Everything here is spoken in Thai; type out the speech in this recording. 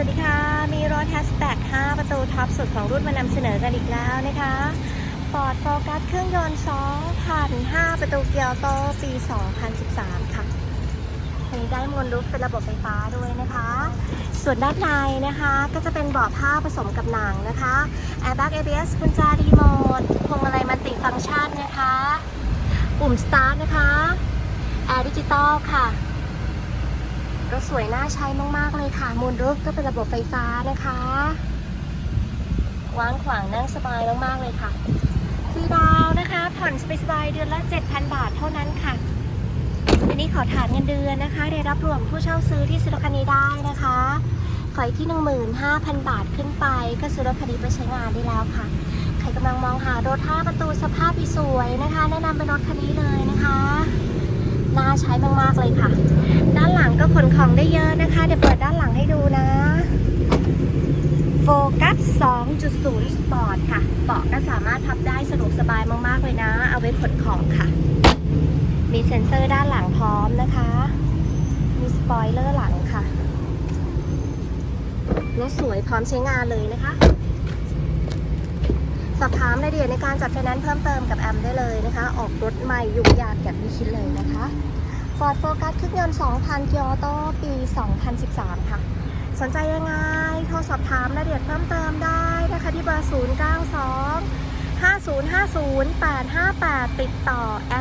สวัสดีค่ะ มีรถแฮชแบ็ก5ประตูท็อปสุดของรุ่นมานำเสนอกันอีกแล้วนะคะ Ford Focus เครื่องยนต์2,005 ประตูเกียร์โตปี 2013 ค่ะอันนี้ได้มวลรูฟเป็นระบบไฟฟ้าด้วยนะคะ ส่วนด้านในนะคะก็จะเป็นเบาะผ้าผสมกับหนังนะคะ Airbag ABS กุญแจรีโมทพวงมาลัยมัลติฟังก์ชันนะคะ ปุ่ม Start นะคะ แอร์ดิจิตอลค่ะ รถสวยน่าใช้มากๆเลยค่ะมูลรูฟก็เป็นระบบไฟฟ้านะคะว้างขวางนั่งสบายมากๆเลยค่ะฟรีดาวนะคะ ผ่อนสบายๆเดือนละ 7,000 บาทเท่านั้นค่ะวันนี้ขอฐานเงินเดือนนะคะได้รับรวมผู้เช่าซื้อที่ซื้อรถคันนี้ได้นะคะขออีกที่ 15,000 บาทขึ้นไป ก็ซื้อรถคันนี้ไปใช้งานได้แล้วค่ะ ใครกำลังมองหารถ5ประตูสภาพสวยนะคะ แนะนำเป็นรถคันนี้เลยนะคะ น่าใช้มากๆเลยค่ะ นขนของได้เยอะนะคะ เดี๋ยวเปิดด้านหลังให้ดูนะ โฟกัส 2.0 สปอร์ตค่ะ เบาะก็สามารถพับได้สะดวกสบายมากๆเลยนะ เอาไว้ขนของค่ะ มีเซ็นเซอร์ด้านหลังพร้อมนะคะ มีสปอยเลอร์หลังค่ะ รถสวยพร้อมใช้งานเลยนะคะ สอบถามรายละเอียดในการจัดไฟแนนซ์เพิ่มเติมกับแอมได้เลยนะคะ ออกรถใหม่ยุ่งยากอย่างที่คิดเลยนะคะ Ford Focus เครื่องยนต์ 2,000 เกียร์ออโต้ปี 2013 ค่ะ สนใจยังไง โทรสอบถามรายละเอียดเพิ่มเติมได้นะคะที่เบอร์ 092 5050 858 ติดต่อแอ